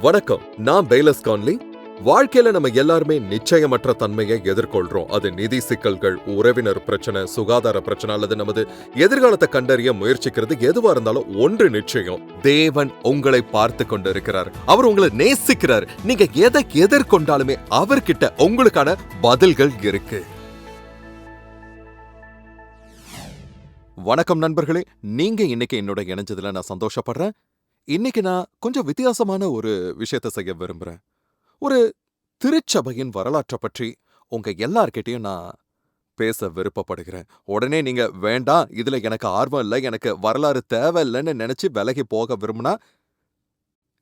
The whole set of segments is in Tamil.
வணக்கம் நான் பெய்லஸ் கான்லி. வாழ்க்கையில நம்ம எல்லாருமே நிச்சயமற்ற தன்மையை எதிர்கொள்றோம். அது நிதி சிக்கல்கள் உறவினர் பிரச்சனை சுகாதார பிரச்சனை அல்லது நமது எதிர்காலத்தை கண்டறிய முயற்சிக்கிறது. எதுவா இருந்தாலும் ஒன்று நிச்சயம் தேவன் உங்களை பார்த்து கொண்டு இருக்கிறார் அவர் உங்களை நேசிக்கிறார். நீங்க எதை எதிர்கொண்டாலுமே அவர்கிட்ட உங்களுக்கான பதில்கள் இருக்கு. வணக்கம் நண்பர்களே. நீங்க இன்னைக்கு என்னோட இணைஞ்சதுல நான் சந்தோஷப்படுறேன். இன்னைக்கு நான் கொஞ்சம் வித்தியாசமான ஒரு விஷயத்த செய்ய விரும்புறேன். ஒரு திருச்சபையின் வரலாற்றை பற்றி உங்க எல்லார்கிட்டயும் நான் பேச விருப்பப்படுகிறேன். உடனே நீங்க வேண்டாம் இதுல எனக்கு ஆர்வம் இல்லை எனக்கு வரலாறு தேவையில்லைன்னு நினைச்சு விலகி போக விரும்புனா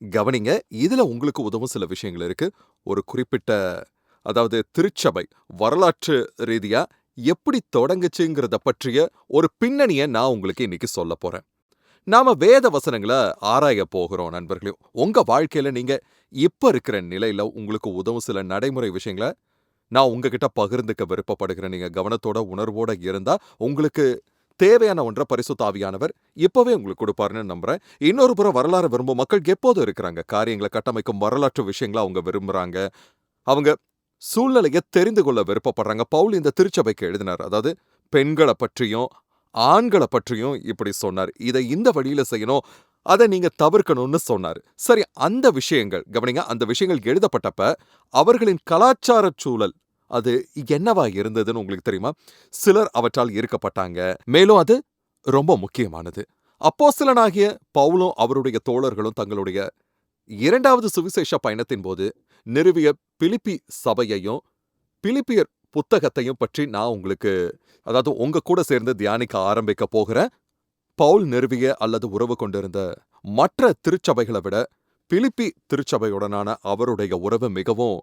கவனிங்க இதுல உங்களுக்கு உதவும் சில விஷயங்கள் இருக்கு. ஒரு குறிப்பிட்ட அதாவது திருச்சபை வரலாற்று ரீதியா எப்படி தொடங்குச்சுங்கிறத பற்றிய ஒரு பின்னணியை நான் உங்களுக்கு இன்னைக்கு சொல்ல போறேன். நாம வேத வசனங்களை ஆராய போகிறோம் நண்பர்களே. உங்க வாழ்க்கையில நீங்க இப்ப இருக்கிற நிலையில உங்களுக்கு உதவும் சில நடைமுறை விஷயங்களை நான் உங்ககிட்ட பகிர்ந்துக்க விருப்பப்படுகிறேன். நீங்க கவனத்தோட உணர்வோட இருந்தா உங்களுக்கு தேவையான ஒன்றை பரிசுத்தாவியானவர் இப்பவே உங்களுக்கு கொடுப்பாருன்னு நம்புறேன். இன்னொரு புறம் வரலாறு விரும்பும் மக்கள் எப்போதும் இருக்கிறாங்க. காரியங்களை கட்டமைக்கும் வரலாற்று விஷயங்களை அவங்க விரும்புறாங்க. அவங்க சூழ்நிலையை தெரிந்து கொள்ள விருப்பப்படுறாங்க. பவுல் இந்த திருச்சபைக்கு எழுதினார். அதாவது பெண்களை பற்றியும் ஆண்களை பற்றியும் இப்படி சொன்னார். இதை இந்த வழியில செய்யணும் அதை நீங்க தவிர்க்கணும்னு சொன்னார். சரி அந்த விஷயங்கள் கவனிங்க அந்த விஷயங்கள் எழுதப்பட்டப்ப அவர்களின் கலாச்சார சூழல் அது என்னவா இருந்ததுன்னு உங்களுக்கு தெரியுமா? சிலர் அவற்றால் ஈர்க்கப்பட்டாங்க. மேலும் அது ரொம்ப முக்கியமானது. அப்போ சிலனாகிய பவுலும் அவருடைய தோழர்களும் தங்களுடைய இரண்டாவது சுவிசேஷ பயணத்தின் போது நிறுவிய பிலிப்பி சபையையும் பிலிப்பியர் புத்தகத்தையும் பற்றி நான் உங்களுக்கு அதாவது உங்க கூட சேர்ந்து தியானிக்க ஆரம்பிக்க போகிறேன் பவுல் நிறுவிய அல்லது உறவு கொண்டிருந்த மற்ற திருச்சபைகளை விட பிலிப்பி திருச்சபையுடனான அவருடைய உறவு மிகவும்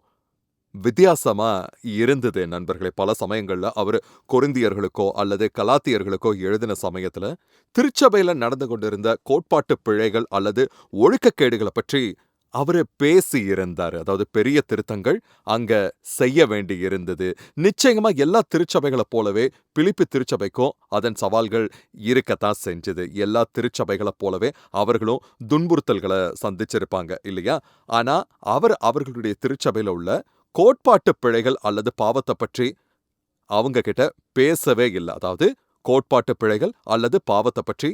வித்தியாசமா இருந்தது நண்பர்களே. பல சமயங்கள்ல அவர் கொருந்தியர்களுக்கோ அல்லது கலாத்தியர்களுக்கோ எழுதின சமயத்துல திருச்சபையில நடந்து கொண்டிருந்த கோட்பாட்டு பிழைகள் அல்லது ஒழுக்கக்கேடுகளை பற்றி அவரு பேசி இருந்தார். அதாவது பெரிய திருத்தங்கள் அங்க செய்ய வேண்டி இருந்தது. நிச்சயமா எல்லா திருச்சபைகளை போலவே பிலிப்பி திருச்சபைக்கும் அதன் சவால்கள் இருக்கத்தான் செஞ்சது. எல்லா திருச்சபைகளை போலவே அவர்களும் துன்புறுத்தல்களை சந்திச்சிருப்பாங்க இல்லையா? ஆனா அவர் அவர்களுடைய திருச்சபையில உள்ள கோட்பாட்டு பிழைகள் அல்லது பாவத்தை பற்றி அவங்க கிட்ட பேசவே இல்லை. அதாவது கோட்பாட்டு பிழைகள் அல்லது பாவத்தை பற்றி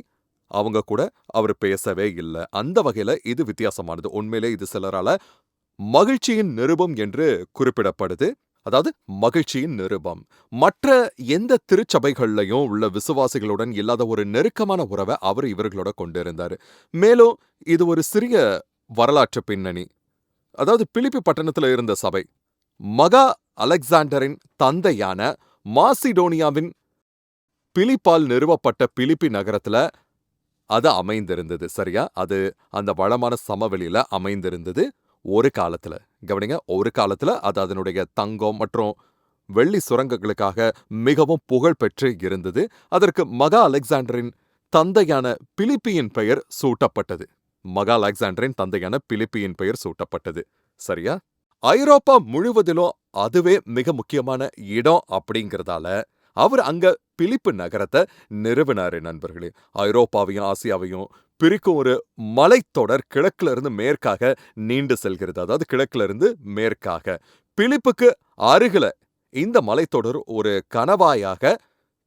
அவங்க கூட அவர் பேசவே இல்லை. அந்த வகையில இது வித்தியாசமானது. உண்மையிலே இது சிலரால மகிழ்ச்சியின் நிருபம் என்று குறிப்பிடப்படுது. அதாவது மகிழ்ச்சியின் நிருபம். மற்ற எந்த திருச்சபைகள்லையும் உள்ள விசுவாசிகளுடன் இல்லாத ஒரு நெருக்கமான உறவை அவர் இவர்களோட கொண்டிருந்தார். மேலும் இது ஒரு சிறிய வரலாற்று பின்னணி. அதாவது பிலிப்பி பட்டணத்துல இருந்த சபை. மகா அலெக்சாண்டரின் தந்தையான மாசிடோனியாவின் பிலிப்பால் நிறுவப்பட்ட பிலிப்பி நகரத்துல அது அமைந்திருந்தது. சரியா? அது அந்த வளமான சமவெளியில அமைந்திருந்தது ஒரு காலத்துல. கவனிங்க ஒரு காலத்துல அது அதனுடைய தங்கம் மற்றும் வெள்ளி சுரங்கங்களுக்காக மிகவும் புகழ் பெற்று இருந்தது. அதற்கு மகா அலெக்சாண்டரின் தந்தையான பிலிப்பியின் பெயர் சூட்டப்பட்டது. மகா அலெக்சாண்டரின் தந்தையான பிலிப்பியின் பெயர் சூட்டப்பட்டது. சரியா? ஐரோப்பா முழுவதிலும் அதுவே மிக முக்கியமான இடம் அப்படிங்கறதால அவர் அங்க பிலிப்பு நகரத்தை நிறுவினாரு நண்பர்களே. ஐரோப்பாவையும் ஆசியாவையும் பிரிக்கும் ஒரு மலைத்தொடர் கிழக்குல இருந்து மேற்காக நீண்டு செல்கிறது. அதாவது கிழக்குல இருந்து மேற்காக. பிலிப்புக்கு அருகில இந்த மலைத்தொடர் ஒரு கணவாயாக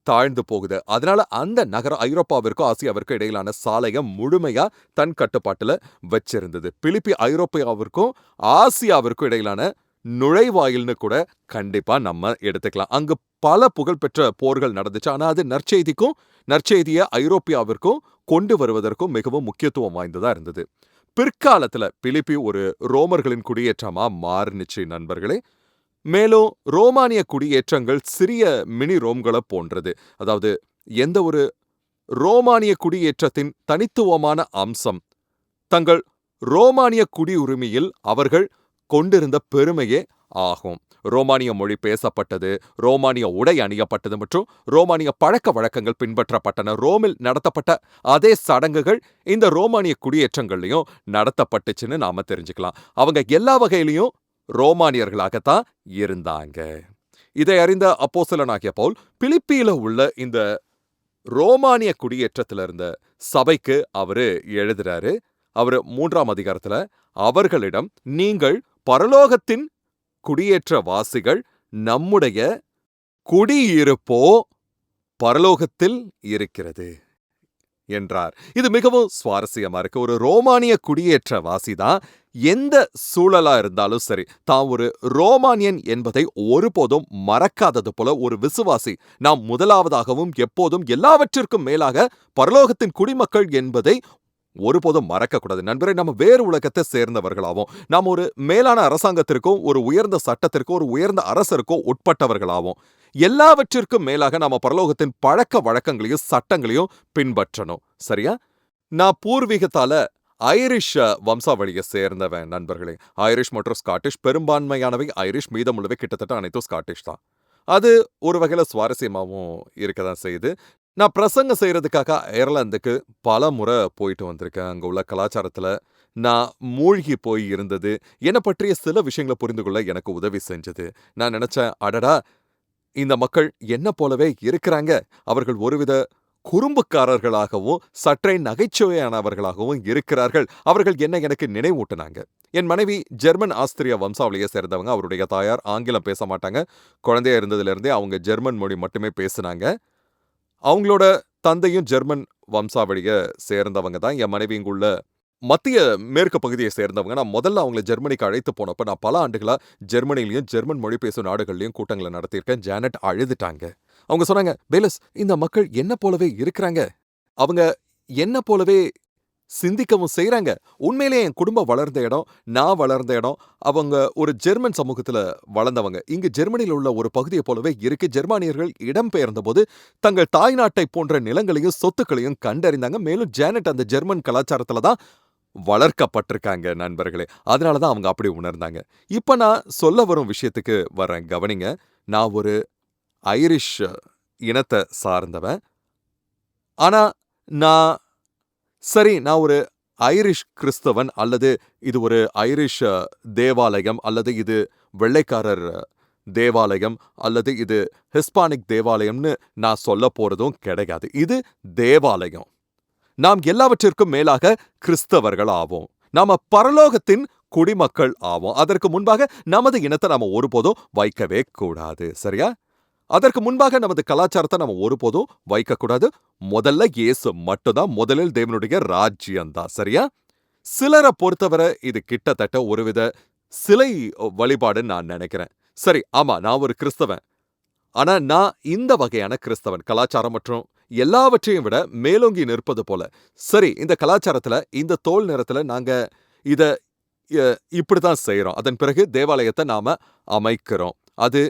தாழ்ந்து போகுது. அதனால அந்த நகரம் ஐரோப்பாவிற்கும் ஆசியாவிற்கும் இடையிலான சாலையை முழுமையா தன் கட்டுப்பாட்டுல வச்சிருந்தது. பிலிப்பி ஐரோப்பியாவிற்கும் ஆசியாவிற்கும் இடையிலான நுழைவாயில்னு கூட கண்டிப்பா நம்ம எடுத்துக்கலாம். அங்கு பல புகழ்பெற்ற போர்கள் நடந்துச்சு. ஆனா அது நற்செய்திக்கும் நற்செய்தியை ஐரோப்பியாவிற்கும் கொண்டு வருவதற்கும் மிகவும் முக்கியத்துவம் வாய்ந்ததா இருந்தது. பிற்காலத்துல பிலிப்பி ஒரு ரோமர்களின் குடியேற்றமா மாறுனுச்சு நண்பர்களே. மேலும் ரோமானிய குடியேற்றங்கள் சிறிய மினி ரோம்களை போன்றது. அதாவது எந்த ஒரு ரோமானிய குடியேற்றத்தின் தனித்துவமான அம்சம் தங்கள் ரோமானிய குடியுரிமையில் அவர்கள் கொண்டிருந்த பெருமையே ஆகும். ரோமானிய மொழி பேசப்பட்டது ரோமானிய உடை அணியப்பட்டது மற்றும் ரோமானிய பழக்க வழக்கங்கள் பின்பற்றப்பட்டன. ரோமில் நடத்தப்பட்ட அதே சடங்குகள் இந்த ரோமானிய குடியேற்றங்கள்லையும் நடத்தப்பட்டுச்சுன்னு நாம தெரிஞ்சுக்கலாம். அவங்க எல்லா வகையிலையும் ரோமானியர்களாகத்தான் இருந்தாங்க. இதை அறிந்த அப்போசலனாகிய பவுல் பிலிப்பியில உள்ள இந்த ரோமானிய குடியேற்றத்துல இருந்த சபைக்கு அவரு எழுதுறாரு. அவர் மூன்றாம் அதிகாரத்துல அவர்களிடம் நீங்கள் பரலோகத்தின் குடியேற்ற வாசிகள் நம்முடைய குடியிருப்போ பரலோகத்தில் இருக்கிறது என்றார். இது மிகவும் சுவாரஸ்யமா இருக்கு. ஒரு ரோமானிய குடியேற்ற வாசிதான் எந்த சூழலா இருந்தாலும் சரி தான் ஒரு ரோமானியன் என்பதை ஒருபோதும் மறக்காதது போல ஒரு விசுவாசி நாம் முதலாவதாகவும் எப்போதும் எல்லாவற்றிற்கும் மேலாக பரலோகத்தின் குடிமக்கள் என்பதை ஒருபோதும் மறக்கக்கூடாது. நண்பரே நம்ம வேறு உலகத்தை சேர்ந்தவர்களாகவும் நாம் ஒரு மேலான அரசாங்கத்திற்கும் ஒரு உயர்ந்த சட்டத்திற்கும் ஒரு உயர்ந்த அரசருக்கும் உட்பட்டவர்களாகவும் எல்லாவற்றிற்கும் மேலாக நாம பரலோகத்தின் பழக்க வழக்கங்களையும் சட்டங்களையும் பின்பற்றணும். சரியா? நான் பூர்வீகத்தால ஐரிஷ் வம்சாவளியை சேர்ந்தவன் நண்பர்களே. ஐரிஷ் மற்றும் ஸ்காட்டிஷ் பெரும்பான்மையானவை. ஐரிஷ் மீதமுள்ளவை கிட்டத்தட்ட அனைத்தும் ஸ்காட்டிஷ் தான். அது ஒரு வகையில சுவாரஸ்யமாகவும் இருக்க தான் செய்யுது. நான் பிரசங்கம் செய்யறதுக்காக அயர்லாந்துக்கு பல முறை போயிட்டு வந்திருக்கேன். அங்க உள்ள கலாச்சாரத்துல நான் மூழ்கி போய் இருந்தது என்னை பற்றிய சில விஷயங்களை புரிந்து கொள்ள எனக்கு உதவி செஞ்சது. நான் நினைச்சேன் அடடா இந்த மக்கள் என்ன போலவே இருக்கிறாங்க. அவர்கள் ஒருவித குறும்புக்காரர்களாகவும் சற்றே நகைச்சுவையானவர்களாகவும் இருக்கிறார்கள். அவர்கள் என்ன எனக்கு நினைவூட்டினாங்க. என் மனைவி ஜெர்மன் ஆஸ்திரிய வம்சாவளியை சேர்ந்தவங்க. அவருடைய தாயார் ஆங்கிலம் பேச மாட்டாங்க. குழந்தையா இருந்ததுல இருந்தே அவங்க ஜெர்மன் மொழி மட்டுமே பேசுனாங்க. அவங்களோட தந்தையும் ஜெர்மன் வம்சாவளியை சேர்ந்தவங்க தான். என் மனைவி இங்குள்ள மத்திய மேற்கு பகுதியை சேர்ந்தவங்க. நான் முதல்ல அவங்கள ஜெர்மனிக்கு அழைத்து போனப்ப நான் பல ஆண்டுகளா ஜெர்மனிலையும் ஜெர்மன் மொழி பேசும் நாடுகள்லயும் கூட்டங்களை நடத்தியிருக்கேன். ஜானட் அழுதுட்டாங்க. அவங்க சொன்னாங்க பேலஸ் இந்த மக்கள் என்ன போலவே இருக்கிறாங்க. அவங்க என்ன போலவே சிந்திக்கவும் செய்யறாங்க உண்மையிலேயே என் குடும்பம் வளர்ந்த இடம் நான் வளர்ந்த இடம் அவங்க ஒரு ஜெர்மன் சமூகத்துல வளர்ந்தவங்க. இங்கு ஜெர்மனியில் உள்ள ஒரு பகுதியை போலவே இருக்கு. ஜெர்மானியர்கள் இடம்பெயர்ந்த போது தங்கள் தாய்நாட்டை போன்ற நிலங்களையும் சொத்துக்களையும் கண்டறிந்தாங்க. மேலும் ஜேனட் அந்த ஜெர்மன் கலாச்சாரத்துல தான் வளர்க்கப்பட்டிருக்காங்க நண்பர்களே. அதனால தான் அவங்க அப்படி உணர்ந்தாங்க. இப்ப நான் சொல்ல வரும் விஷயத்துக்கு வரேன் கவனிங்க நான் ஒரு ஐரிஷ் இனத்தை சார்ந்தவன். ஆனா நான் சரி நான் ஒரு ஐரிஷ் கிறிஸ்தவன் அல்லது இது ஒரு ஐரிஷ் தேவாலயம் அல்லது இது வெள்ளைக்காரர் தேவாலயம் அல்லது இது ஹிஸ்பானிக் தேவாலயம்னு நான் சொல்ல போறதும் கிடையாது. இது தேவாலயம். நாம் எல்லாவற்றிற்கும் மேலாக கிறிஸ்தவர்கள் ஆவோம். நாம பரலோகத்தின் குடிமக்கள் ஆவோம். அதற்கு முன்பாக நமது இனத்தை நாம ஒருபோதும் வைக்கவே கூடாது. சரியா? அதற்கு முன்பாக நமது கலாச்சாரத்தை நம்ம ஒருபோதும் வைக்கக்கூடாது. முதல்ல இயேசு மட்டும்தான் முதலில் தேவனுடைய ராஜ்யம்தான் சரியா? சிலரை பொறுத்தவரை இது கிட்டத்தட்ட ஒருவித சிலை வழிபாடுன்னு நான் நினைக்கிறேன். சரி ஆமா நான் ஒரு கிறிஸ்தவன். ஆனா நான் இந்த வகையான கிறிஸ்தவன் கலாச்சாரம் மற்றும் எல்லாவற்றையும் விட மேலோங்கி நிற்பது போல. சரி இந்த கலாச்சாரத்துல இந்த தோல் நிறத்துல நாங்க இத இப்படிதான் செய்யறோம் செய்றோம். அதன் பிறகு தேவாலயத்தை நாம அமைக்கிறோம். அது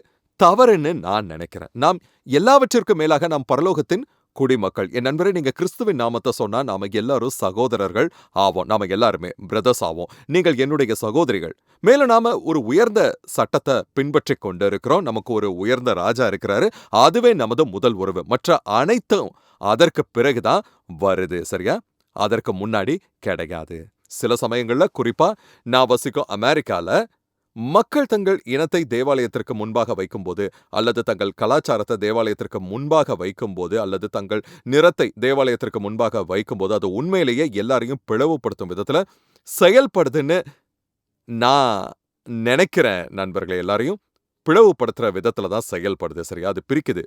தவறுன்னு நான் நினைக்கிறேன். நாம் எல்லாவற்றிற்கும் மேலாக நாம் பரலோகத்தின் குடிமக்கள். என் நண்பரே நீங்க கிறிஸ்துவின் நாமத்தை சொன்னா நாம எல்லாரும் சகோதரர்கள் ஆவோம். நாம எல்லாருமே பிரதர்ஸ் ஆவோம். நீங்கள் என்னுடைய சகோதரிகள். மேலும் நாம ஒரு உயர்ந்த சட்டத்தை பின்பற்றி கொண்டு இருக்கிறோம் நமக்கு ஒரு உயர்ந்த ராஜா இருக்கிறாரு. அதுவே நமது முதல் உறவு. மற்ற அனைத்தும் அதற்கு பிறகுதான் வருது. சரியா? அதற்கு முன்னாடி கிடையாது. சில சமயங்கள்ல குறிப்பா நான் வசிக்கும் அமெரிக்கால மக்கள் தங்கள் இனத்தை தேவாலயத்திற்கு முன்பாக வைக்கும்போது அல்லது தங்கள் கலாச்சாரத்தை தேவாலயத்திற்கு முன்பாக வைக்கும்போது அல்லது தங்கள் நிறத்தை தேவாலயத்திற்கு முன்பாக வைக்கும்போது அது உண்மையிலேயே எல்லாரையும் பிளவுபடுத்தும் விதத்துல செயல்படுதுன்னு நான் நினைக்கிறேன் நண்பர்களை. எல்லாரையும் பிளவுபடுத்துற விதத்துல தான் செயல்படுது. சரியா? அது பிரிக்குது.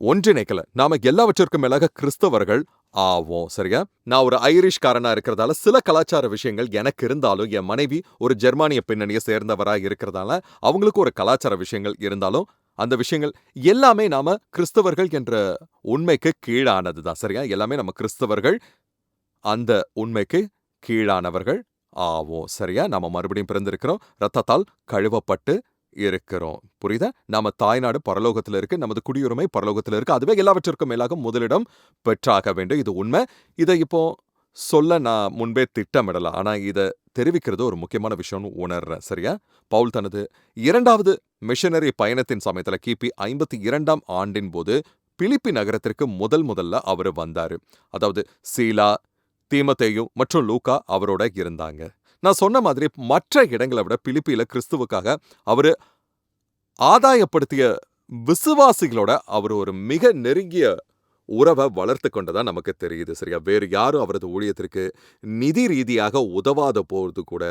ஒன்றிணைக்கல. நாம எல்லாவற்றிற்கும் மேலாக கிறிஸ்தவர்கள் ஆவோம். சரியா? நான் ஒரு ஐரிஷ்காரனா இருக்கிறதால சில கலாச்சார விஷயங்கள் எனக்கு இருந்தாலும் என் மனைவி ஒரு ஜெர்மானிய பின்னணியை சேர்ந்தவரா இருக்கிறதால அவங்களுக்கு ஒரு கலாச்சார விஷயங்கள் இருந்தாலும் அந்த விஷயங்கள் எல்லாமே நாம கிறிஸ்தவர்கள் என்ற உண்மைக்கு கீழானது தான் சரியா? எல்லாமே நம்ம கிறிஸ்தவர்கள் அந்த உண்மைக்கு கீழானவர்கள் ஆவோம். சரியா? நாம மறுபடியும் பிறந்திருக்கிறோம். ரத்தத்தால் கழுவப்பட்டு இருக்கிறோம். புரியுதா? நாம தாய்நாடு பரலோகத்துல இருக்கு நமது குடியுரிமை பரலோகத்துல இருக்கு. அதுவே எல்லாவற்றிற்கும் மேலாக முதலிடம் பெற்றாக வேண்டும். இது உண்மை. இதை இப்போ சொல்ல நான் முன்பே திட்டமிடலாம். ஆனா இதை தெரிவிக்கிறது ஒரு முக்கியமான விஷயம்னு உணர்றேன். சரியா? பவுல் தனது இரண்டாவது மிஷனரி பயணத்தின் சமயத்துல கிபி ஐம்பத்தி இரண்டாம் ஆண்டின் போது பிலிப்பி நகரத்திற்கு முதல் முதல்ல அவர் வந்தாரு. அதாவது சீலா தீமத்தேயும் மற்றும் லூக்கா அவரோட இருந்தாங்க. நான் சொன்ன மாதிரி மற்ற இடங்களை விட பிலிப்பியில கிறிஸ்துவுக்காக அவரு ஆதாயப்படுத்திய விசுவாசிகளோட அவர் ஒரு மிக நெருங்கிய உறவை வளர்த்து கொண்டதா நமக்கு தெரியுது சரியா? வேறு யாரும் அவரது ஊழியத்திற்கு நிதி ரீதியாக உதவாத போது கூட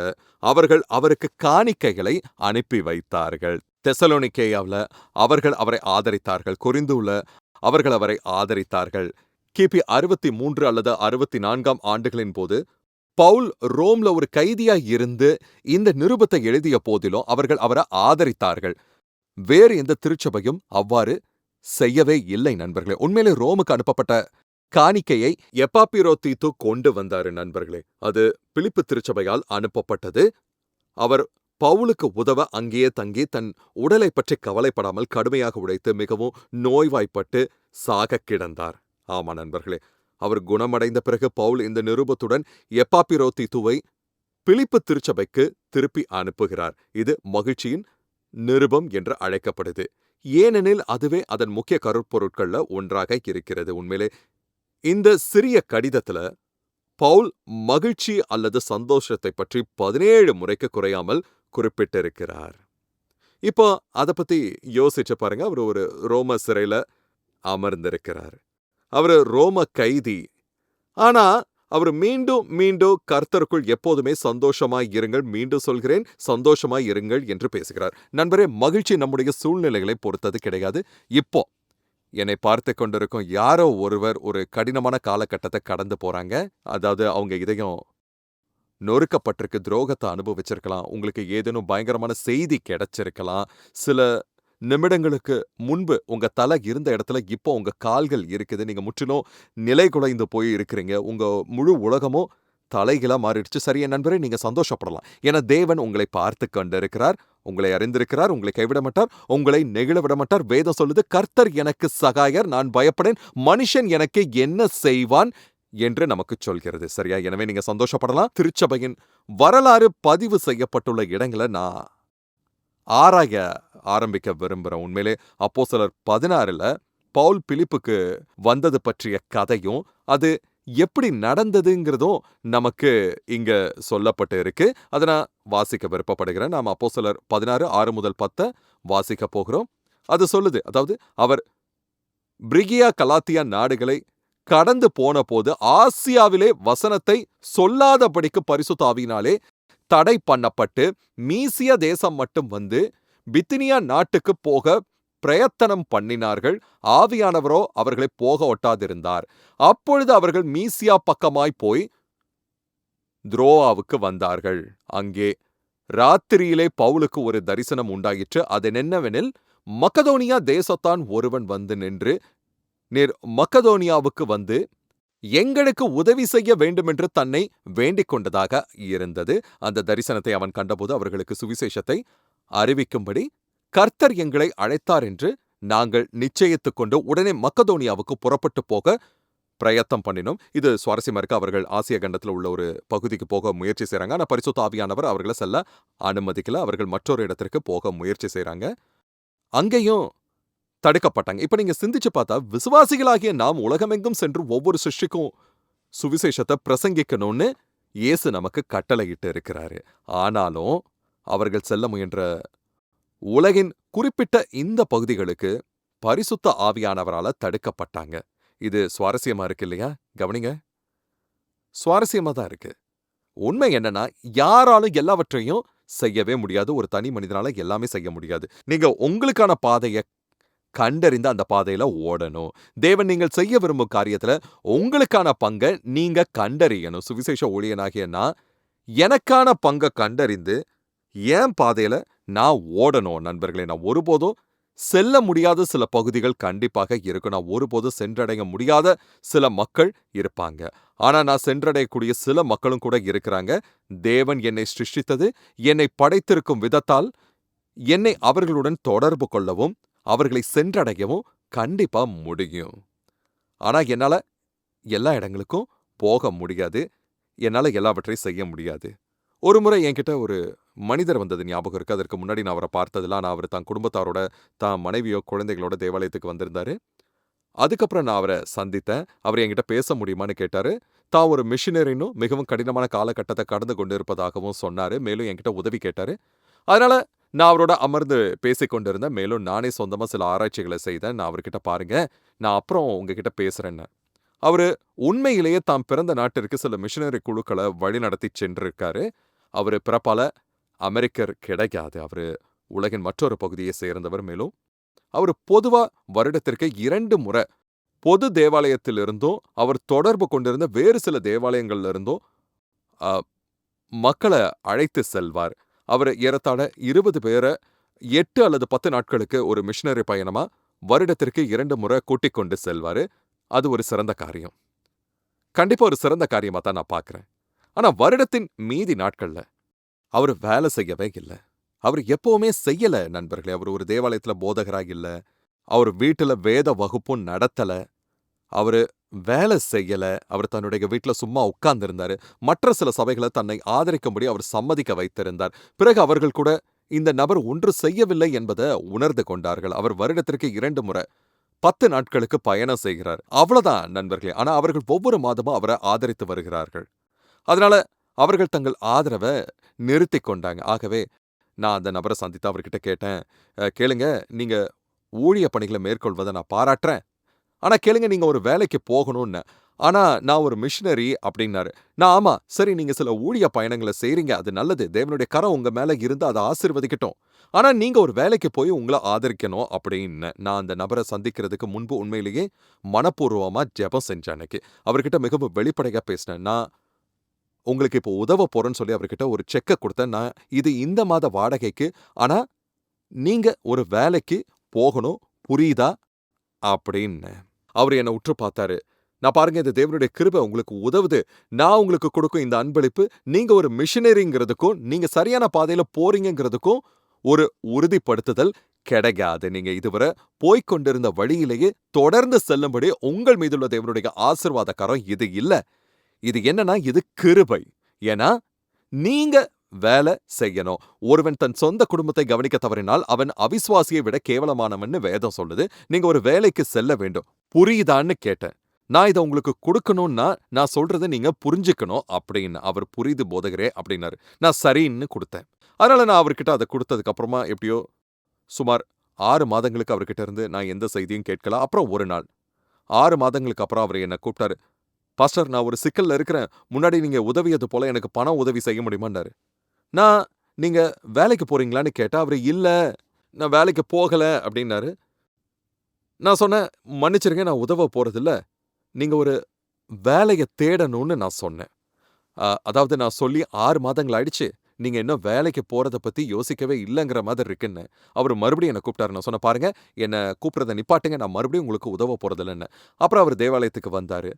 அவர்கள் அவருக்கு காணிக்கைகளை அனுப்பி வைத்தார்கள். தெசலோனிக்கேயாவில் அவர்கள் அவரை ஆதரித்தார்கள் கொரிந்துள்ள அவர்கள் அவரை ஆதரித்தார்கள். கிபி அறுபத்தி மூன்று அல்லது அறுபத்தி நான்காம் ஆண்டுகளின் போது பவுல் ரோம்ல ஒரு கைதியாய் இருந்து இந்த நிருபத்தை எழுதிய போதிலும் அவர்கள் அவரை ஆதரித்தார்கள். வேறு எந்த திருச்சபையும் அவ்வாறு செய்யவே இல்லை நண்பர்களே. உண்மையிலே ரோமுக்கு அனுப்பப்பட்ட காணிக்கையை எப்பாப்பிரோ தீத்து கொண்டு வந்தாரு நண்பர்களே. அது பிலிப்பு திருச்சபையால் அனுப்பப்பட்டது. அவர் பவுலுக்கு உதவ அங்கேயே தங்கி தன் உடலை பற்றி கவலைப்படாமல் கடுமையாக உழைத்து மிகவும் நோய்வாய்ப்பட்டு சாக கிடந்தார். ஆமா நண்பர்களே. அவர் குணமடைந்த பிறகு பவுல் இந்த நிருபத்துடன் எப்பாப்பிரோத்தித்துவை பிலிப்பு திருச்சபைக்கு திருப்பி அனுப்புகிறார். இது மகிழ்ச்சியின் நிருபம் என்று அழைக்கப்படுது. ஏனெனில் அதுவே அதன் முக்கிய கருப்பொருட்கள்ல ஒன்றாக இருக்கிறது. உண்மையிலே இந்த சிறிய கடிதத்துல பவுல் மகிழ்ச்சி அல்லது சந்தோஷத்தை பற்றி பதினேழு முறைக்கு குறையாமல் குறிப்பிட்டிருக்கிறார். இப்போ அதை பத்தி யோசிச்சு பாருங்க. அவர் ஒரு ரோம சிறையில அமர்ந்திருக்கிறார். அவர் ரோம கைதி. ஆனா அவர் மீண்டும் மீண்டும் கர்த்தருக்குள் எப்போதுமே சந்தோஷமாய் இருங்கள் மீண்டும் சொல்கிறேன் சந்தோஷமாய் இருங்கள் என்று பேசுகிறார். நண்பரே மகிழ்ச்சி நம்முடைய சூழ்நிலைகளை பொறுத்தது கிடையாது. இப்போ என்னை பார்த்து கொண்டிருக்கும் யாரோ ஒருவர் ஒரு கடினமான காலகட்டத்தை கடந்து போறாங்க. அதாவது அவங்க இதயம் நொறுக்கப்பட்டிருக்கு துரோகத்தை அனுபவிச்சிருக்கலாம் உங்களுக்கு ஏதேனும் பயங்கரமான செய்தி கிடைச்சிருக்கலாம் சில நிமிடங்களுக்கு முன்பு உங்க தலை இருந்த இடத்துல இப்போ உங்க கால்கள் இருக்குது. நீங்க முற்றிலும் நிலை குலைந்து போய் இருக்கிறீங்க. உங்க முழு உலகமும் தலைகளாக மாறிடுச்சு. சரிய நண்பரே? நீங்க சந்தோஷப்படலாம். ஏன்னா தேவன் உங்களை பார்த்து கண்டிருக்கிறார். உங்களை அறிந்திருக்கிறார். உங்களை கைவிட மாட்டார். உங்களை நெகிழ விட மாட்டார். வேதம் சொல்லுது கர்த்தர் எனக்கு சகாயர். நான் பயப்படேன். மனுஷன் எனக்கு என்ன செய்வான்? என்று நமக்கு சொல்கிறது. சரியா? எனவே நீங்க சந்தோஷப்படலாம். திருச்சபையின் வரலாறு பதிவு செய்யப்பட்டுள்ள இடங்களை நான் ஆராய ஆரம்பிக்க விரும்புகிறேன் உண்மையிலே அப்போ சிலர் பதினாறுல பவுல் பிலிப்புக்கு வந்தது பற்றிய கதையும் அது எப்படி நடந்ததுங்கிறதும் நமக்கு இங்க சொல்லப்பட்டு இருக்கு. அதை நான் வாசிக்க விருப்பப்படுகிறேன். நாம் அப்போ சிலர் பதினாறு ஆறு முதல் பத்தை வாசிக்க போகிறோம். அது சொல்லுது அதாவது அவர் பிரிகியா கலாத்தியா நாடுகளை கடந்து போன போது ஆசியாவிலே வசனத்தை சொல்லாதபடிக்கு பரிசுத்தாவினாலே தடை பண்ணப்பட்டு மீசிய தேசம் மட்டும் வந்து பித்தினியா நாட்டுக்கு போக பிரயத்தனம் பண்ணினார்கள். ஆவியானவரோ அவர்களை போக ஒட்டாதிருந்தார். அப்பொழுது அவர்கள் மீசியா பக்கமாய் போய் துரோவாவுக்கு வந்தார்கள். அங்கே ராத்திரியிலே பவுலுக்கு ஒரு தரிசனம் உண்டாயிற்று. அது என்னவெனில் மக்கதோனியா தேசத்தான் ஒருவன் வந்து நின்று நீர் மக்கதோனியாவுக்கு வந்து எங்களுக்கு உதவி செய்ய வேண்டுமென்று தன்னை வேண்டிக் கொண்டதாக இருந்தது. அந்த தரிசனத்தை அவன் கண்டபோது அவர்களுக்கு சுவிசேஷத்தை அறிவிக்கும்படி கர்த்தர் எங்களை அழைத்தார் என்று நாங்கள் நிச்சயித்துக் கொண்டு உடனே மக்கதோனியாவுக்கு புறப்பட்டு போக பிரயத்தம் பண்ணினோம். இது சுவாரஸ்யமா இருக்க. அவர்கள் ஆசிய கண்டத்தில் உள்ள ஒரு பகுதிக்கு போக முயற்சி செய்றாங்க. ஆனால் பரிசுத்த ஆவியானவர் அவர்களை செல்ல அனுமதிக்கல. அவர்கள் மற்றொரு இடத்திற்கு போக முயற்சி செய்றாங்க. அங்கேயும் தடுக்கப்பட்டாங்க. இப்ப நீங்க சிந்திச்சு பார்த்தா விசுவாசிகளாகிய நாம் உலகமெங்கும் சென்று ஒவ்வொரு சிருஷ்டிக்கும் சுவிசேஷத்தை பிரசங்கிக்கணும்னு இயேசு நமக்கு கட்டளையிட்டு இருக்கிறாரு. ஆனாலும் அவர்கள் செல்ல முயன்ற உலகின் குறிப்பிட்ட இந்த பகுதிகளுக்கு பரிசுத்த ஆவியானவரால தடுக்கப்பட்டாங்க. இது சுவாரஸ்யமா இருக்கு இல்லையா? கவனிங்க. சுவாரஸ்யமா தான் இருக்கு. உண்மை என்னன்னா யாராலும் எல்லாவற்றையும் செய்யவே முடியாது. ஒரு தனி மனிதனால எல்லாமே செய்ய முடியாது. நீங்க உங்களுக்கான பாதையை கண்டறிந்து அந்த பாதையில ஓடணும். தேவன் நீங்கள் செய்ய விரும்பும் காரியத்துல உங்களுக்கான பங்கை நீங்க கண்டறியணும். சுவிசேஷ ஊழியனாகிய நான் எனக்கான பங்கை கண்டறிந்து என் பாதையில நான் ஓடணும். நண்பர்களே நான் ஒருபோதும் செல்ல முடியாத சில பகுதிகள் கண்டிப்பாக இருக்கும். நான் ஒருபோதும் சென்றடைய முடியாத சில மக்கள் இருப்பாங்க. ஆனா நான் சென்றடையக்கூடிய சில மக்களும் கூட இருக்கிறாங்க. தேவன் என்னை சிருஷ்டித்தது என்னை படைத்திருக்கும் விதத்தால் என்னை அவர்களுடன் தொடர்பு கொள்ளவும் அவர்களை சென்றடையவும் கண்டிப்பா முடியும். ஆனா என்னால எல்லா இடங்களுக்கும் போக முடியாது. என்னால எல்லாவற்றையும் செய்ய முடியாது. ஒரு முறை என்கிட்ட ஒரு மனிதர் வந்தது ஞாபகம் இருக்கு. அதற்கு முன்னாடி நான் அவரை பார்த்ததில்ல. நான் அவர் தான் குடும்பத்தாரோட தான் மனைவியோ குழந்தைகளோட தேவாலயத்துக்கு வந்திருந்தாரு. அதுக்கப்புறம் நான் அவரை சந்தித்தேன். அவர் என்கிட்ட பேச முடியுமான்னு கேட்டாரு. தான் ஒரு மிஷினரினும் மிகவும் கடினமான காலகட்டத்தை கடந்து கொண்டு இருப்பதாகவும் சொன்னாரு. மேலும் என்கிட்ட உதவி கேட்டாரு. அதனால நான் அவரோட அமர்ந்து பேசிக் கொண்டிருந்தேன். மேலும் நானே சொந்தமா சில ஆராய்ச்சிகளை செய்தேன். நான் அவர்கிட்ட பாருங்க, நான் அப்புறம் உங்ககிட்ட பேசுகிறேன்னு அவரு உண்மையிலேயே தாம் பிறந்த நாட்டிற்கு சில மிஷினரி குழுக்கள வழிநடத்திச் சென்றிருக்காரு. அவரு பிறப்பால அமெரிக்கர் கிடைக்காது அவரு உலகின் மற்றொரு பகுதியை சேர்ந்தவர். மேலும் அவரு பொதுவா வருடத்திற்கு இரண்டு முறை பொது தேவாலயத்திலிருந்தும், அவர் தொடர்பு கொண்டிருந்த வேறு சில தேவாலயங்கள்ல இருந்தும் அ மக்கள அழைத்து செல்வார். அவர் ஏறத்தாழ 20 பேர எட்டு அல்லது 10 நாட்களுக்கு ஒரு மிஷனரி பயணமா வருடத்திற்கு இரண்டு முறை கூட்டிக் கொண்டு செல்வாரு. அது ஒரு சிறந்த காரியம். கண்டிப்பா ஒரு சிறந்த காரியமா தான் நான் பார்க்குறேன் ஆனா வருடத்தின் மீதி நாட்கள்ல அவரு வேலை செய்யவே இல்ல. அவரு எப்பவுமே செய்யல நண்பர்களே. அவரு ஒரு தேவாலயத்துல போதகராக இல்ல. அவரு வீட்டுல வேத வகுப்பும் நடத்தல. அவரு வேலை செய்யல. அவர் தன்னுடைய வீட்ல சும்மா உட்கார்ந்திருந்தாரு. மற்ற சில சபைகளை தன்னை ஆதரிக்கும்படி அவர் சம்மதிக்க வைத்திருந்தார். பிறகு அவர்கள் கூட இந்த நபர் ஒன்று செய்யவில்லை என்பத உணர்ந்து கொண்டார்கள். அவர் வருடத்திற்கு இரண்டு முறை 10 நாட்களுக்கு பயணம் செய்கிறார். அவ்வளவுதான் நண்பர்களே. ஆனா அவர்கள் ஒவ்வொரு மாதமும் அவர ஆதரித்து வருகிறார்கள். அதனால அவர்கள் தங்கள் ஆதரவ நிறுத்திக் கொண்டாங்க. ஆகவே நான் அந்த நபர சந்தித்து அவர்கிட்ட கேட்டேன். கேளுங்க, நீங்க ஊழிய பணிகளை மேற்கொள்வதை நான் பாராட்டுறேன். ஆனா கேளுங்க நீங்க ஒரு வேலைக்கு போகணும்னு ஆனா நான் ஒரு மிஷினரி அப்படின்னாரு நான் ஆமா, சரி நீங்க சில ஊழிய பயணங்கள செய்றீங்க. அது நல்லது. தேவனுடைய கரம் உங்க மேல இருந்து அத ஆசிர்வதிக்கட்டும் ஆனா நீங்க ஒரு வேலைக்கு போய் உங்கள ஆதரிக்கணும் அப்படின்னு நான் அந்த நபர சந்திக்கிறதுக்கு முன்பு உண்மையிலேயே மனப்பூர்வமா ஜெபம் செஞ்சேன் அன்னைக்கு. அவர்கிட்ட மிகவும் வெளிப்படையாக பேசினேன். நான் உங்களுக்கு இப்போ உதவ போகிறேன்னு சொல்லி அவர்கிட்ட ஒரு செக்க கொடுத்தேன் நான் இது இந்த மாத வாடகைக்கு. ஆனா நீங்க ஒரு வேலைக்கு போகணும். புரியுதா? அப்படின்னு அவர் என்ன உற்று பார்த்தாரு. நான் பாருங்க இந்த தேவனுடைய கிருபை உங்களுக்கு உதவுது. நான் உங்களுக்கு கொடுக்கும் இந்த அன்பளிப்பு, நீங்க ஒரு மிஷினரிங்கிறதுக்கும் நீங்க சரியான பாதையில போறீங்கிறதுக்கும் ஒரு உறுதிப்படுத்துதல் கிடைக்காது நீங்க இதுவரை போய்க் கொண்டிருந்த வழியிலேயே தொடர்ந்து செல்லும்படி உங்கள் மீதுள்ள தேவனுடைய ஆசீர்வாத கரம் இது இல்ல. இது என்னன்னா இது கிருபை. ஏன்னா நீங்க வேலை செய்யணும். ஒருவன் தன் சொந்த குடும்பத்தை கவனிக்க தவறினால் அவன் அவிசுவாசியை விட கேவலமானவன்னு வேதம் சொல்லுது. நீங்க ஒரு வேலைக்கு செல்ல வேண்டும். புரியுதான்னு கேட்டேன். நான் இத உங்களுக்கு குடுக்கணும்னா, நான் சொல்றத நீங்க புரிஞ்சுக்கணும் அப்படின்னு அவர் புரியுது போதகரே அப்படின்னாரு நான் சரின்னு குடுத்தேன். அதனால நான் அவர்கிட்ட அத குடுத்ததுக்கு அப்புறமா எப்படியோ சுமார் ஆறு மாதங்களுக்கு அவர்கிட்ட இருந்து நான் எந்த செய்தியும் கேட்கல. அப்புறம் ஒரு நாள் ஆறு மாதங்களுக்கு அப்புறம் அவர் என்ன கூப்பிட்டாரு பாஸ்டர் நான் ஒரு சிக்கல்ல இருக்கிறேன். முன்னாடி நீங்க உதவியது போல எனக்கு பணம் உதவி செய்ய முடியுமான்னாரு. நான் நீங்க வேலைக்கு போறீங்களான்னு கேட்டா அவரு இல்ல, நான் வேலைக்கு போகல அப்படின்னாரு நான் சொன்னேன், மன்னிச்சிருங்க நான் உதவ போறதில்ல. நீங்க ஒரு வேலைய தேடணும்னு நான் சொன்னேன். அதாவது நான் சொல்லி ஆறு மாதங்கள் ஆயிடுச்சு. நீங்க இன்னும் வேலைக்கு போறத பத்தி யோசிக்கவே இல்லைங்கிற மாதிரி இருக்குன்னு. அவரு மறுபடியும் என்ன கூப்பிட்டாரு நான் சொன்ன பாருங்க, என்னை கூப்பிடுறத நிப்பாட்டுங்க. நான் மறுபடியும் உங்களுக்கு உதவ போறதில்லன்னேன். அப்புறம் அவர் தேவாலயத்துக்கு வந்தாரு.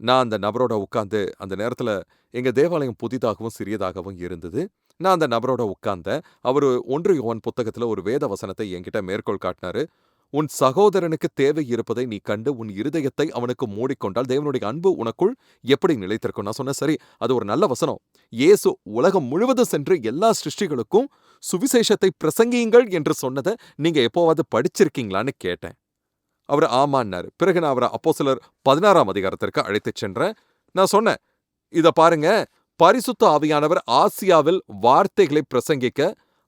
நான் அந்த நபரோட உட்காந்து அந்த நேரத்துல எங்க தேவாலயம் புதிதாகவும், சிறியதாகவும் இருந்தது. நான் அந்த நபரோட உட்கார்ந்தேன். அவரு 1 யோவான் புத்தகத்துல ஒரு வேத வசனத்தை என்கிட்ட மேற்கோள் காட்டினாரு. உன் சகோதரனுக்கு தேவை இருப்பதை நீ கண்டு உன் இருதயத்தை அவனுக்கு மூடிக்கொண்டால் தேவனுடைய அன்பு உனக்குள் எப்படி நிலைத்திருக்கும்? நான் சொன்னேன் சரி, அது ஒரு நல்ல வசனம். இயேசு உலகம் முழுவதும் சென்று எல்லா சிருஷ்டிகளுக்கும் சுவிசேஷத்தை பிரசங்கியுங்கள் என்று சொன்னத நீங்க எப்போவாவது படிச்சிருக்கீங்களான்னு கேட்டேன். அவர் ஆமான்னாரு. பிறகு நான் அவர அப்போஸ்தலர் 16ஆம் அதிகாரத்திற்கு அழைத்துச் சென்றேன். நான் சொன்னேன், இத பாருங்க, பரிசுத்த ஆவியானவர் ஆசியாவில் வார்த்தைகளை பிரசங்கிக்க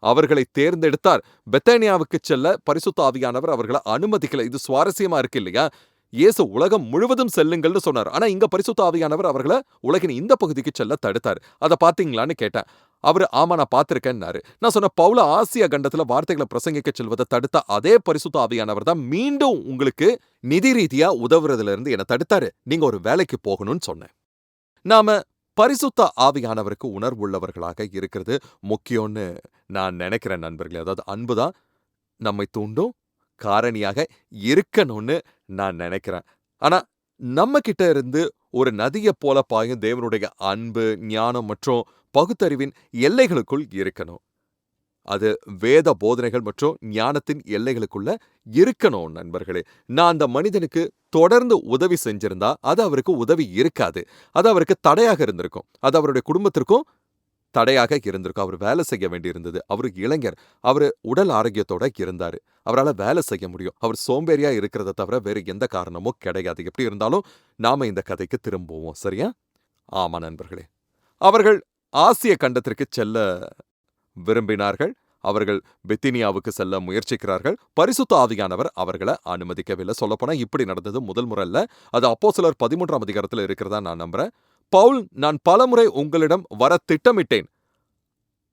அவர்களை தேர்ந்தெடுத்தார். பெத்தானியாவுக்கு செல்ல பரிசுத்த ஆவியானவர் அவர்கள அனுமதிக்கல. இது சுவாரஸ்யமா இருக்கு இல்லையா? இயேசு உலகம் முழுவதும் செல்லுங்கள்னு சொன்னார். ஆனா இங்க பரிசுத்த ஆவியானவர் அவர்கள உலகின் இந்த பகுதிக்கு செல்ல தடுத்தாரு. அதை பார்த்தீங்களான்னு கேட்டேன். அவரு ஆமா நான் பார்த்திருக்கேன்னாரு. நான் சொன்ன பவுல ஆசியா கண்டத்துல வார்த்தைகள பிரசங்கிக்க செல்வதை தடுத்த அதே பரிசுத்த ஆவியானவர் தான் மீண்டும் உங்களுக்கு நிதி ரீதியா உதவுறதுல இருந்து என்னை தடுத்தாரு. நீங்க ஒரு வேலைக்கு போகணும்னு சொன்னேன். நாம பரிசுத்த ஆவியானவருக்கு உணர்வுள்ளவர்களாக இருக்கிறது முக்கியம்னு நான் நினைக்கிறேன் நண்பர்களே. அதாவது அன்பு தான் நம்மை தூண்டும் காரணியாக இருக்கணும்னு நான் நினைக்கிறேன் ஆனா நம்ம கிட்ட இருந்து ஒரு நதியை போல பாயும் தேவனுடைய அன்பு, ஞானம் மற்றும் பகுத்தறிவின் எல்லைகளுக்குள் இருக்கணும். அது வேத போதனைகள் மற்றும் ஞானத்தின் எல்லைகளுக்குள்ள இருக்கணும் நண்பர்களே. நான் அந்த மனிதனுக்கு தொடர்ந்து உதவி செஞ்சிருந்தா, அது அவருக்கு உதவி இருக்காது. அது அவருக்கு தடையாக இருந்திருக்கும். அது அவருடைய குடும்பத்திற்கும் தடையாக இருந்திருக்கும். அவரு வேலை செய்ய வேண்டியிருந்தது. அவரு இளைஞர். அவரு உடல் ஆரோக்கியத்தோட இருந்தாரு. அவரால வேலை செய்ய முடியும். அவர் சோம்பேறியா இருக்கிறத தவிர வேறு எந்த காரணமும் கிடையாது. எப்படி இருந்தாலும் நாம இந்த கதைக்கு திரும்புவோம். சரியா? ஆமா நண்பர்களே. அவர்கள் ஆசிய கண்டத்திற்கு செல்ல விரும்பினார்கள். அவர்கள் பெத்தினியாவுக்கு செல்ல முயற்சிக்கிறார்கள் பரிசுத்த ஆவியானவர் அவர்களை அனுமதிக்கவில்லை சொல்லப்போனால் இப்படி நடந்தது முதல் முறை இல்ல அது அப்போ சிலர் பதிமூன்றாம் அதிகாரத்தில் இருக்கிறதா நான் நம்புறேன் பவுல் நான் பலமுறை உங்களிடம் வர திட்டமிட்டேன்.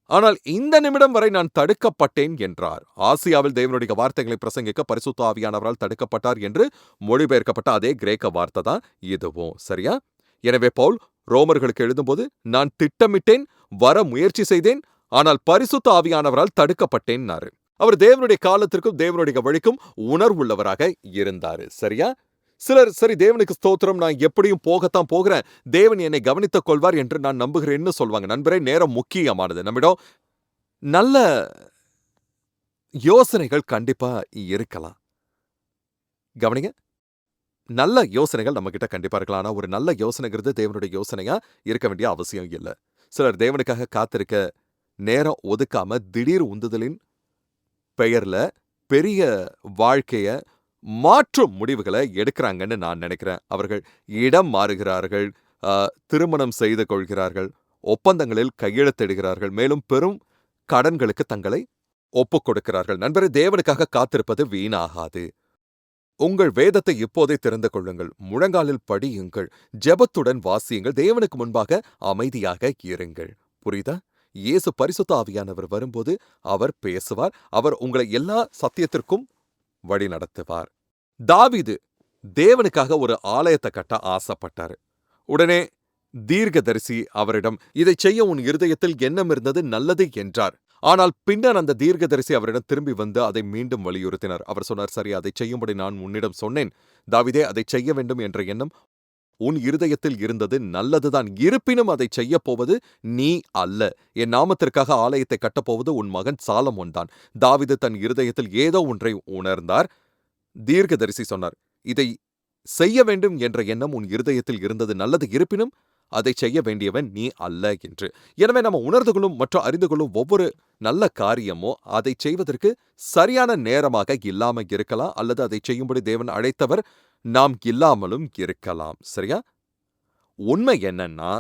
ஆனால் இந்த நிமிடம் வரை நான் தடுக்கப்பட்டேன் என்றார். ஆசியாவில் தேவனுடைய வார்த்தைகளை பிரசங்கிக்க பரிசுத்த ஆவியானவரால் தடுக்கப்பட்டார் என்று மொழிபெயர்க்கப்பட்ட அதே கிரேக்க வார்த்தை தான் இதுவும். சரியா? எனவே பவுல் ரோமர்களுக்கு எழுதும்போது நான் திட்டமிட்டேன் வர முயற்சி செய்தேன் ஆனால் பரிசுத்த ஆவியானவரால் தடுக்கப்பட்டேன்னாரு. அவர் தேவனுடைய காலத்திற்கும் தேவனுடைய வழிக்கும் உணர்வுள்ளவராக இருந்தாரு. சரியா? சிலர் சரி தேவனுக்கு ஸ்தோத்திரம் நான் எப்படியும் போகத்தான் போகிறேன். தேவன் என்னை கவனித்துக் கொள்வார் என்று நான் நம்புகிறேன்னு சொல்வாங்க. நண்பரே நேரம் முக்கியமானது. நம்மிடம் நல்ல யோசனைகள் கண்டிப்பா இருக்கலாம். கவனிங்க. நல்ல யோசனைகள் நம்ம கிட்ட கண்டிப்பா இருக்கலாம். ஆனா ஒரு நல்ல யோசனைங்கிறது தேவனுடைய யோசனையா இருக்க வேண்டிய அவசியம் இல்லை. சிலர் தேவனுக்காக காத்திருக்க நேரம் ஒதுக்காம திடீர் உந்துதலின் பெயர்ல பெரிய வாழ்க்கைய மாற்றும் முடிவுகளை எடுக்கிறாங்கன்னு நான் நினைக்கிறேன். அவர்கள் இடம் மாறுகிறார்கள் திருமணம் செய்து கொள்கிறார்கள் ஒப்பந்தங்களில் கையெழுத்திடுகிறார்கள் மேலும் பெரும் கடன்களுக்கு தங்களை ஒப்புக் கொடுக்கிறார்கள். நண்பரே தேவனுக்காக காத்திருப்பது வீணாகாது. உங்கள் வேதத்தை இப்போதே திறந்து கொள்ளுங்கள் முழங்காலில் படியுங்கள் ஜெபத்துடன் வாசியுங்கள் தேவனுக்கு முன்பாக அமைதியாக இருங்கள். புரியுதா? இயேசு பரிசுத்த ஆவியானவர் வரும்போது அவர் பேசுவார் அவர் உங்களை எல்லா சத்தியத்திற்கும் வழி நடத்துவார் தாவிது தேவனுக்காக ஒரு ஆலயத்தை கட்ட ஆசைப்பட்டாரு. உடனே தீர்க்கதரிசி அவரிடம் இதை செய்ய உன் இருதயத்தில் எண்ணம் இருந்தது நல்லது என்றார். ஆனால் பின்னர் அந்த தீர்க்கதரிசி அவரிடம் திரும்பி வந்து அதை மீண்டும் வலியுறுத்தினார். அவர் சொன்னார் சரி அதை செய்யும்படி நான் உன்னிடம் சொன்னேன். தாவிதே அதை செய்ய வேண்டும் என்ற எண்ணம் உன் இருதயத்தில் இருந்தது நல்லதுதான். இருப்பினும் அதை செய்யப் போவது நீ அல்ல. என் நாமத்திற்காக ஆலயத்தை கட்டப்போவது உன் மகன் சாலமோன் தான் தாவிது தன் இருதயத்தில் ஏதோ ஒன்றை உணர்ந்தார். தீர்க்கதரிசி சொன்னார் இதை செய்ய வேண்டும் என்ற எண்ணம் உன் இருதயத்தில் இருந்தது நல்லது இருப்பினும் அதை செய்ய வேண்டியவன் நீ அல்ல என்று. எனவே நம்ம உணர்ந்து கொள்ளும் மற்றும் அறிந்து கொள்ளும் ஒவ்வொரு நல்ல காரியமோ அதை செய்வதற்கு சரியான நேரமாக இல்லாமல் இருக்கலாம் அல்லது அதை செய்யும்படி தேவன் அழைத்தவர் நாம் இல்லாமலும் இருக்கலாம். சரியா? உண்மை என்னன்னா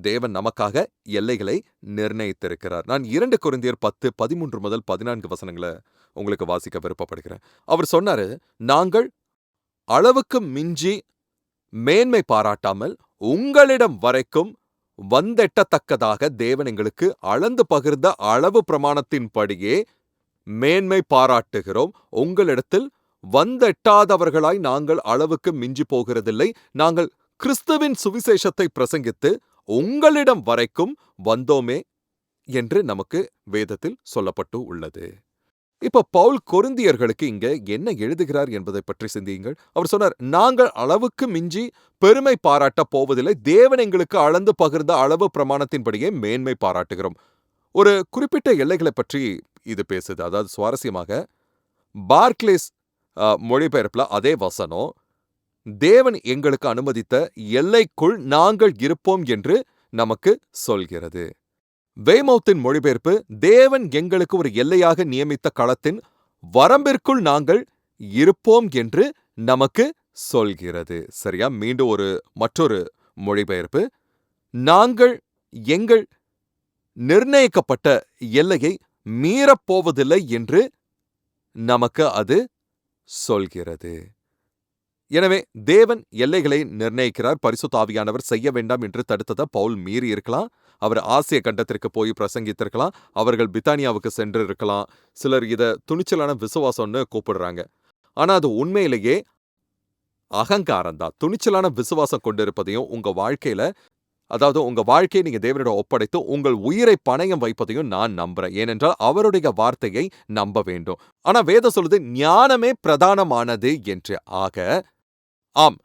தேவன் நமக்காக எல்லைகளை நிர்ணயித்திருக்கிறார். நான் இரண்டு குறைந்தியர் பத்து பதிமூன்று முதல் பதினான்கு வசனங்களை உங்களுக்கு வாசிக்க விருப்பப்படுகிறேன். அவர் சொன்னாரு நாங்கள் அளவுக்கு மிஞ்சி மேன்மை பாராட்டாமல் உங்களிடம் வரைக்கும் வந்தெட்டத்தக்கதாக தேவன் எங்களுக்கு அளந்து பகிர்ந்த அளவு பிரமாணத்தின்படியே மேன்மை பாராட்டுகிறோம். உங்களிடத்தில் வந்தெட்டாதவர்களாய் நாங்கள் அளவுக்கு மிஞ்சி போகிறதில்லை. நாங்கள் கிறிஸ்துவின் சுவிசேஷத்தை பிரசங்கித்து உங்களிடம் வரைக்கும் வந்தோமே என்று நமக்கு வேதத்தில் சொல்லப்பட்டு உள்ளது. இப்ப பவுல் கொருந்தியர்களுக்கு இங்க என்ன எழுதுகிறார் என்பதை பற்றி சிந்தியுங்கள். அவர் சொன்னார் நாங்கள் அளவுக்கு மிஞ்சி பெருமை பாராட்ட போவதில்லை. தேவன் எங்களுக்கு அளந்து பகிர்ந்த அளவு பிரமாணத்தின்படியே மேன்மை பாராட்டுகிறோம். ஒரு குறிப்பிட்ட எல்லைகளை பற்றி இது பேசுது. அதாவது சுவாரஸ்யமாக பார்க்லேஸ் மொழிபெயர்ப்பில் மொழிபெயர்ப்புல அதே வசனம் தேவன் எங்களுக்கு அனுமதித்த எல்லைக்குள் நாங்கள் இருப்போம் என்று நமக்கு சொல்கிறது. வேமௌத்தின் மொழிபெயர்ப்பு தேவன் எங்களுக்கு ஒரு எல்லையாக நியமித்த களத்தின் வரம்பிற்குள் நாங்கள் இருப்போம் என்று நமக்கு சொல்கிறது. சரியா? மீண்டும் ஒரு மற்றொரு மொழிபெயர்ப்பு. நாங்கள் எங்கள் நிர்ணயிக்கப்பட்ட எல்லையை மீறப்போவதில்லை என்று நமக்கு அது சொல்கிறது. எனவே தேவன் எல்லைகளை நிர்ணயிக்கிறார். பரிசுத்தாவியானவர் செய்ய வேண்டாம் என்று தடுத்ததை பவுல் மீறி இருக்கலாம். அவர் ஆசிய கண்டத்திற்கு போய் பிரசங்கித்திருக்கலாம். அவர்கள் பித்தானியாவுக்கு சென்று இருக்கலாம். சிலர் இத துணிச்சலான விசுவாசம்னு கூப்பிடுறாங்க. ஆனா அது உண்மையிலேயே அகங்காரம் தான். துணிச்சலான விசுவாசம் கொண்டிருப்பதையும் உங்க வாழ்க்கையில அதாவது உங்க வாழ்க்கையை நீங்க தேவனிடம் ஒப்படைத்து உங்கள் உயிரை பணயம் வைப்பதையும் நான் நம்புறேன். ஏனென்றால் அவருடைய வார்த்தையை நம்ப வேண்டும். ஆனா வேதம் சொல்லுது ஞானமே பிரதானமானது என்று. ஆக ஆம்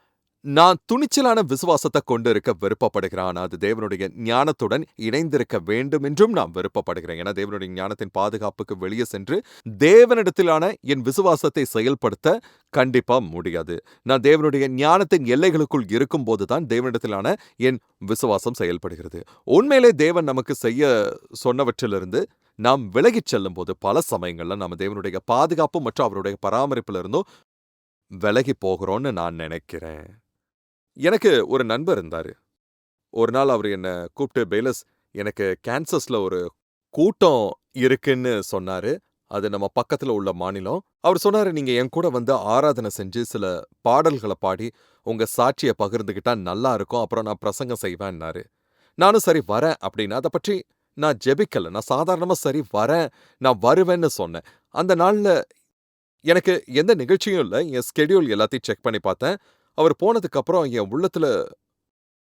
நான் துணிச்சலான விசுவாசத்தை கொண்டிருக்க விருப்பப்படுகிறான். விருப்பப்படுகிறேன் அது தேவனுடைய ஞானத்துடன் இணைந்திருக்க வேண்டும் என்றும் நான் விருப்பப்படுகிறேன். ஏன்னா தேவனுடைய ஞானத்தின் பாதுகாப்புக்கு வெளியே சென்று தேவனிடத்திலான என் விசுவாசத்தை செயல்படுத்த கண்டிப்பா முடியாது. நான் தேவனுடைய ஞானத்தின் எல்லைகளுக்குள் இருக்கும்போது தான் தேவனிடத்திலான என் விசுவாசம் செயல்படுகிறது. உண்மையிலே தேவன் நமக்கு செய்ய சொன்னவற்றிலிருந்து நாம் விலகிச் செல்லும் போது பல சமயங்களில் நம்ம தேவனுடைய பாதுகாப்பு மற்றும் அவருடைய பராமரிப்பிலிருந்தும் விலகி போகிறோன்னு நான் நினைக்கிறேன் எனக்கு ஒரு நண்பர் இருந்தாரு ஒரு நாள் அவர் என்ன கூப்பிட்டு பேலஸ் எனக்கு கேன்சஸ்ல ஒரு கூட்டம் இருக்குன்னு சொன்னாரு. அது நம்ம பக்கத்துல உள்ள மாநிலம். அவர் சொன்னாரு, "நீங்க என் கூட வந்து ஆராதனை செஞ்சு, சில பாடல்கள பாடி, உங்க சாட்சிய பகிர்ந்துகிட்டா நல்லா இருக்கும். அப்புறம் நான் பிரசங்கம் செய்வேன்னாரு." நானும் சரி வரேன் அப்படின்னு அத பற்றி நான் ஜெபிக்கல. நான் சாதாரணமா சரி வரேன், நான் வருவேன்னு சொன்னேன். அந்த நாள்ல எனக்கு எந்த நிகழ்ச்சியும் இல்ல. என் ஸ்கெடியூல் எல்லாத்தையும் செக் பண்ணி பார்த்தேன். அவர் போனதுக்கப்புறம் என் உள்ளத்துல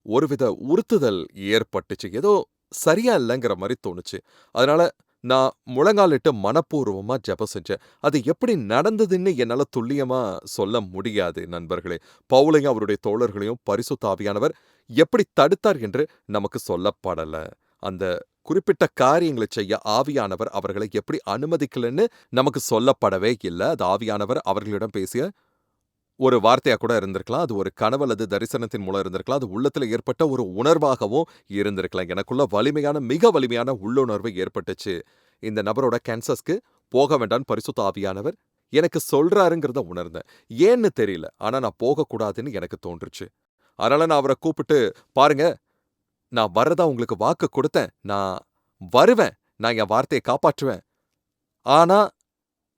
ஒருவித உறுத்துதல் ஏற்பட்டுச்சு. ஏதோ சரியா இல்லைங்கிற மாதிரி தோணுச்சு. அதனால நான் முழங்காலிட்டு மனப்பூர்வமா ஜபம் செஞ்சேன். அது எப்படி நடந்ததுன்னு என்னால துல்லியமா சொல்ல முடியாது நண்பர்களே. பவுலையும் அவருடைய தோழர்களையும் பரிசு ஆவியானவர் எப்படி தடுத்தார் என்று நமக்கு சொல்லப்படல. அந்த குறிப்பிட்ட காரியங்கள செய்ய ஆவியானவர் அவர்களை எப்படி அனுமதிக்கலன்னு நமக்கு சொல்லப்படவே இல்ல. அது ஆவியானவர் அவர்களிடம் பேசிய ஒரு வார்த்தையா கூட இருந்திருக்கலாம். அது ஒரு கனவு அல்லது தரிசனத்தின் மூலம் இருந்திருக்கலாம். அது உள்ளத்துல ஏற்பட்ட ஒரு உணர்வாகவும் இருந்திருக்கலாம். எனக்குள்ள வலிமையான மிக வலிமையான உள்ளுணர்வு ஏற்பட்டுச்சு. இந்த நபரோட கேன்சஸ்க்கு போக வேண்டாம் பரிசுத்த ஆவியானவர் எனக்கு சொல்றாருங்கிறத உணர்ந்தேன். ஏன்னு தெரியல. ஆனா நான் போகக்கூடாதுன்னு எனக்கு தோன்றுச்சு. அதனால நான் அவர கூப்பிட்டு, "பாருங்க, நான் வர்றதா உங்களுக்கு வாக்கு கொடுத்தேன் நான் வருவேன். நான் என் வார்த்தையை காப்பாற்றுவேன். ஆனா,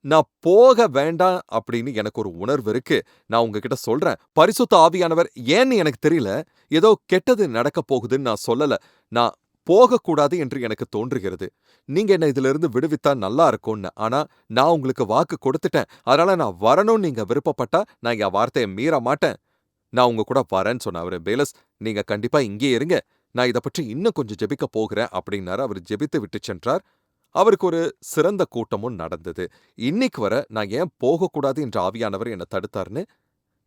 நான் போக வேண்டாம் அப்படின்னு எனக்கு ஒரு உணர்வு இருக்கு. நான் உங்ககிட்ட சொல்றேன். பரிசுத்த ஆவியானவர் ஏன்னு எனக்கு தெரியல. ஏதோ கெட்டது நடக்கப் போகுதுன்னு நான் சொல்லல. நான் போகக்கூடாது என்று எனக்கு தோன்றுகிறது. நீங்க என்ன இதிலிருந்து விடுவித்தா நல்லா இருக்கும்னு. ஆனா, நான் உங்களுக்கு வாக்கு கொடுத்துட்டேன். அதனால நான் வரணும்னு நீங்க விருப்பப்பட்டா, நான் என் வார்த்தையை மீற மாட்டேன். நான் உங்க கூட வரேன்னு சொன்னேன். அவரு, "பேலஸ், நீங்க கண்டிப்பா இங்கேயே இருங்க. நான் இதை பற்றி இன்னும் கொஞ்சம் ஜெபிக்க போகிறேன்" அப்படின்னாரு. அவர் ஜெபித்து விட்டு சென்றார். அவருக்கு ஒரு சிறந்த கூட்டமும் நடந்தது. இன்னைக்கு வர நான் ஏன் போகக்கூடாது என்ற ஆவியானவர் என்ன தடுத்தார்னு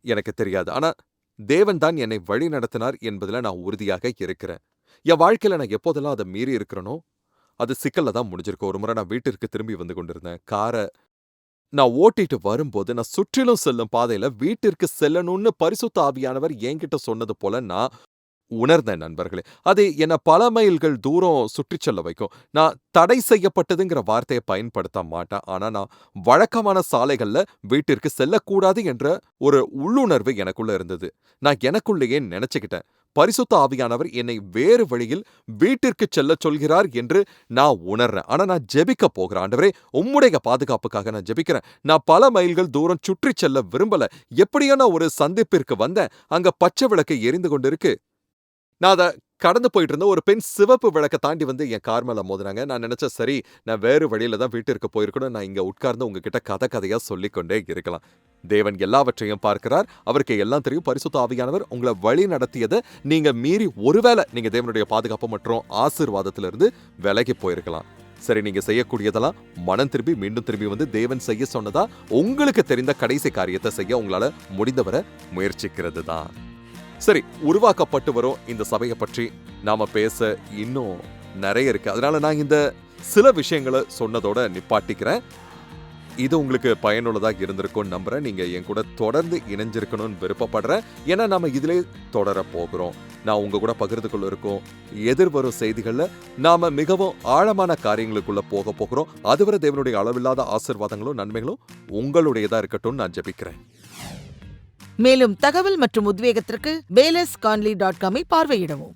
எனக்கு தெரியாது. ஆனா, தேவன் தான் என்னை வழி நடத்தினார் என்பதுல நான் உறுதியாக இருக்கிறேன். என் வாழ்க்கையில நான் எப்போதெல்லாம் அத மீறி இருக்கிறனோ அது சிக்கல்ல தான் முடிஞ்சிருக்கு. ஒரு முறை நான் வீட்டிற்கு திரும்பி வந்து கொண்டிருந்தேன். கார நான் ஓட்டிட்டு வரும்போது, நான் சுற்றிலும் செல்லும் பாதையில வீட்டிற்கு செல்லணும்னு பரிசுத்த ஆவியானவர் என்கிட்ட சொன்னது போல நான் உணர்ந்தேன் நண்பர்களே. அது என்னை பல மைல்கள் தூரம் சுற்றிச் செல்ல வைக்கும். நான் தடை செய்யப்பட்டதுங்கிற வார்த்தைய பயன்படுத்த மாட்டேன். ஆனா, நான் வழக்கமான சாலைகள்ல வீட்டிற்கு செல்லக்கூடாது என்ற ஒரு உள்ளுணர்வு எனக்குள்ள இருந்தது. நான் எனக்குள்ளேயே நினச்சிக்கிட்டேன் பரிசுத்த ஆவியானவர் என்னை வேறு வழியில் வீட்டிற்குச் செல்லச் சொல்கிறார் என்று நான் உணர்றேன். ஆனா, நான் ஜெபிக்க போகிறேன். ஆண்டவரே, உம்முடைய பாதுகாப்புக்காக நான் ஜெபிக்கிறேன். நான் பல மைல்கள் தூரம் சுற்றிச் செல்ல விரும்பல. எப்படியோ நான் ஒரு சந்திப்பிற்கு வந்தேன். அங்க பச்சை விளக்கு எரிந்து கொண்டிருக்கு. நான் அதை கடந்து போயிட்டு இருந்த ஒரு பெண் சிவப்பு விளக்கை தாண்டி வந்து என் கார் மேல மோதுனாங்க. நான் நினச்சேன் சரி நான் வேறு வழியில தான் வீட்டிற்கு போயிருக்கணும். நான் இங்கே உட்கார்ந்து உங்ககிட்ட கதை கதையாக சொல்லிக்கொண்டே இருக்கலாம். தேவன் எல்லாவற்றையும் பார்க்கிறார். அவருக்கு எல்லாம் தெரியும். பரிசுத்த ஆவியானவர் உங்களை வழி நடத்தியதை நீங்க மீறி ஒருவேளை நீங்க தேவனுடைய பாதுகாப்பு மற்றும் ஆசீர்வாதத்திலிருந்து விலகி போயிருக்கலாம். சரி நீங்க செய்யக்கூடியதெல்லாம் மனம் திரும்பி மீண்டும் திரும்பி வந்து தேவன் செய்ய சொன்னதா உங்களுக்கு தெரிந்த கடைசி காரியத்தை செய்ய உங்களால முடிந்தவரை முயற்சிக்கிறது தான். சரி உருவாக்கப்பட்டு வரும் இந்த சபையை பற்றி நாம் பேச இன்னும் நிறைய இருக்குது அதனால் நான் இந்த சில விஷயங்களை சொன்னதோட நிப்பாட்டிக்கிறேன். இது உங்களுக்கு பயனுள்ளதாக இருந்திருக்கும்னு நம்புகிறேன் நீங்கள் என் கூட தொடர்ந்து இணைஞ்சிருக்கணும்னு விருப்பப்படுறேன். ஏன்னா நாம் இதிலே தொடரப் போகிறோம். நான் உங்கள் கூட பகிர்ந்துக்குள்ளே இருக்கோம். எதிர்வரும் செய்திகளில் நாம் மிகவும் ஆழமான காரியங்களுக்குள்ளே போக போகிறோம். அதுவரை தேவனுடைய அளவில்லாத ஆசீர்வாதங்களும், நன்மைகளும் உங்களுடையதாக இருக்கட்டும்னு நான் ஜெபிக்கிறேன். மேலும் தகவல் மற்றும் உத்வேகத்திற்கு பேலஸ் கான்லி டாட் காமை பார்வையிடவும்.